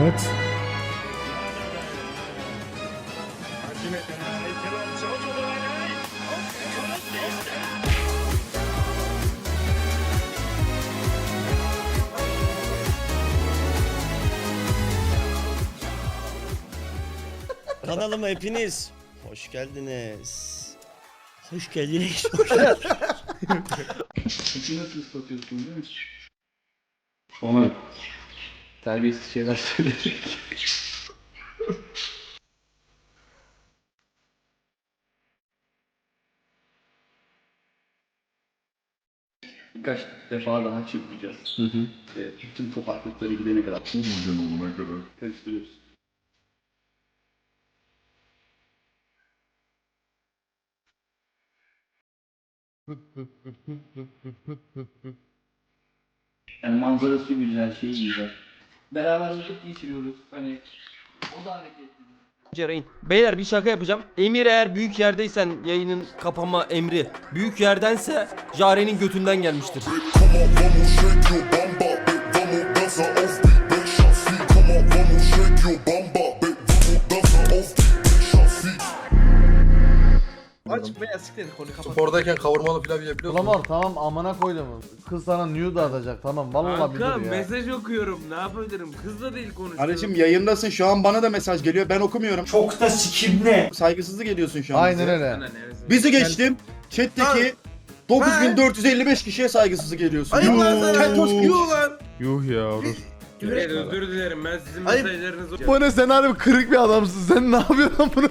Evet. Kanalıma hepiniz hoş geldiniz. Hoş geldiniz. Çünkü nasıl ıslatıyorsun biliyor musun? Ona terbiyesiz şeyler söyleyerek. Birkaç defa daha çırpacağız. Hı hı. Ve bütün topaklıkları gidene kadar. Olmayan olana kadar. Karıştırıyoruz. Yani manzarası güzel, şeyi güzel. Beraber vakit geçiriyoruz. Hani o da hareketli. Cereyn. Beyler bir şaka yapacağım. Emir eğer büyük yerdeysen yayının kapama emri. Büyük yerdense Jare'nin götünden gelmiştir. Siktir konu kapat. Spordayken kavurmalı pilav yiyebiliyor musun? Ulan tamam amına koydum. Kız sana nude atacak tamam vallahi bir Kanka dur ya. mesaj okuyorum ne yapabilirim kızla değil konuşuyorum. Kardeşim yayındasın şu an bana da mesaj geliyor ben okumuyorum. Çok da sikimli. Saygısızlık ediyorsun şu an Aynen bize. öyle. Sana? Bizi geçtim. Chat'teki 9455 kişiye saygısızlık ediyorsun. Yuh. Keltoş yuh lan. Yuh ya özür dilerim ben sizin Ayıp. mesajlarınızı Bu ne sen harbi kırık bir adamsın. Sen ne yapıyorsun lan bunu?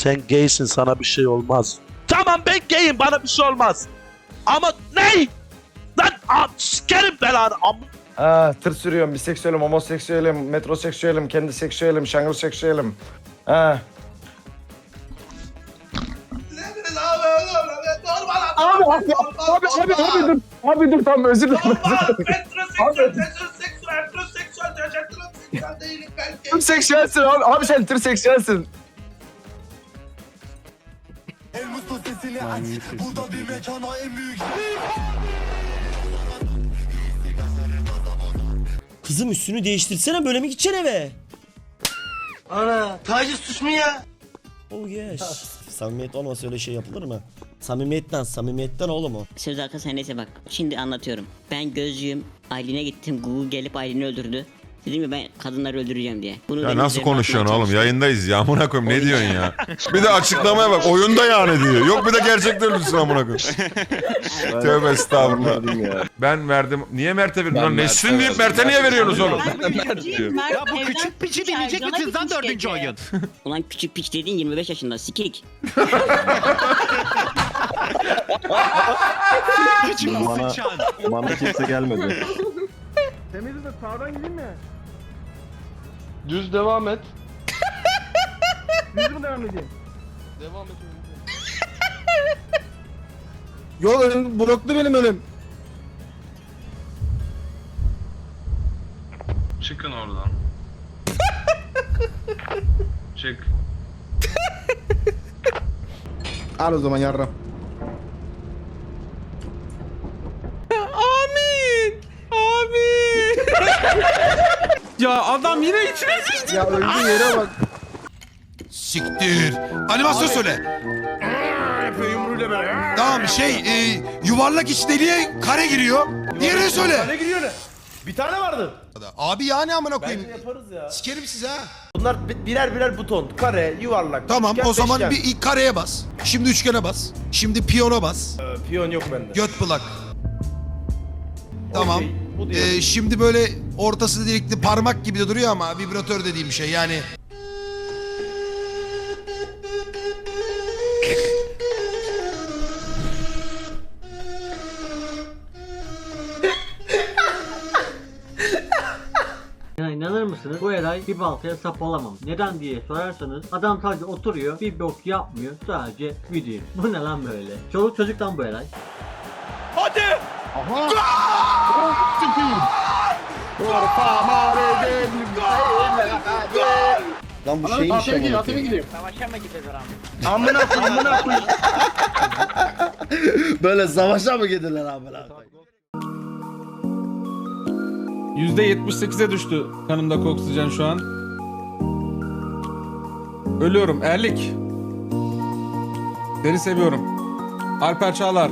Sen gaysin sana bir şey olmaz. Tamam ben gayim bana bir şey olmaz. Ama ne? Lan a, sikerim belanı am. Ha, tır sürüyorum, biseksüelim, homoseksüelim, metroseksüelim, kendi seksüelim, şangır seksüelim. Ha. Abi, abi, abi, abi, abi, dur. Abi dur tamam özür dilerim. Abi. Tır seksüelsin abi. Abi sen tır seksüelsin. Sesini aç, burada bir mekana en büyük Kızım üstünü değiştirsene böyle mi gideceksin eve? Ana taciz suç mu ya? Oh yes. Samimiyet olmasa öyle şey yapılır mı? Samimiyetten, samimiyetten oğlum o. Söz arkasına neyse bak. Şimdi anlatıyorum. Ben gözcüyüm. Aylin'e gittim. Google gelip Aylin'i öldürdü. Dedim ya ben kadınları öldüreceğim diye. Bunu Ya nasıl konuşuyorsun oğlum? çalıştı. Yayındayız ya. Amına koyayım ne diyorsun ya? Bir de açıklamaya bak. Oyunda yani diyor. Yok bir de gerçekten ölürsün amına koyayım. Tövbe estağfurullah. Ben verdim. Niye Mert'e verdin? Lan Nesrin deyip Mert'e niye veriyorsunuz oğlum? Ya bu küçük piçi binecek misiniz lan dördüncü oyun? Ulan küçük piç dediğin 25 yaşında sikik. Bana, bana kimse gelmedi. Düz devam et. Düz mü devam edeyim? Devam et. Yol önüm bloklu benim önüm. Çıkın oradan. Çık. Al o zaman yarram. Ya adam yine içine sıçtı. Ya öldü yere bak. Siktir. Animasyon söyle. Yapıyor yumruğuyla böyle. Tamam şey, e, yuvarlak iç deliğe kare giriyor. Diğerini söyle. Ne giriyor ne? Bir tane vardı. Abi ya ne amına koyayım. Bence yaparız ya. Sikerim size ha. Bunlar bi- birer birer buton. Kare, yuvarlak. Tamam üçgen, o zaman beşgen. bir ilk kareye bas. Şimdi üçgene bas. Şimdi piyona bas. Ee, Piyon yok bende. Göt plak. Tamam. Okey, bu. Ee, şimdi böyle ortası delikli parmak gibi de duruyor ama vibratör dediğim şey yani. Ya inanır mısınız? Bu Eray bir baltaya sap olamam. Neden diye sorarsanız adam sadece oturuyor bir bok yapmıyor sadece video. Bu ne lan böyle? Çoluk çocuktan bu Eray. Lan bu şeymiş amına koyayım. Amına koyayım, amına koyayım. Böyle savaşa mı gidilir amına koyayım? %78'e düştü kanımdaki oksijen şu an. Ölüyorum. Erlik. Seni seviyorum. Alper Çağlar.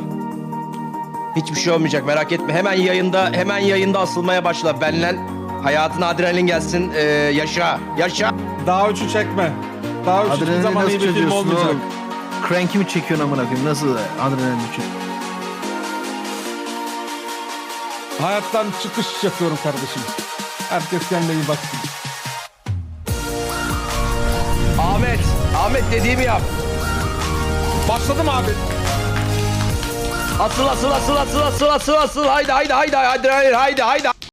Hiçbir şey olmayacak merak etme. Hemen yayında hemen yayında asılmaya başla. Benle hayatına adrenalin gelsin. Ee, yaşa. Yaşa. Daha üçü çekme. Daha üç hiçbir zaman iyi bir film olmayacak. Crank'i mi çekiyorsun amına koyayım? Nasıl adrenalin için? Hayattan çıkış yapıyorum kardeşim. Herkes kendine iyi baksın. Ahmet. Ahmet dediğimi yap. Başladım abi. Asıl asıl asıl asıl asıl asıl asıl. Haydi haydi haydi haydi haydi haydi haydi.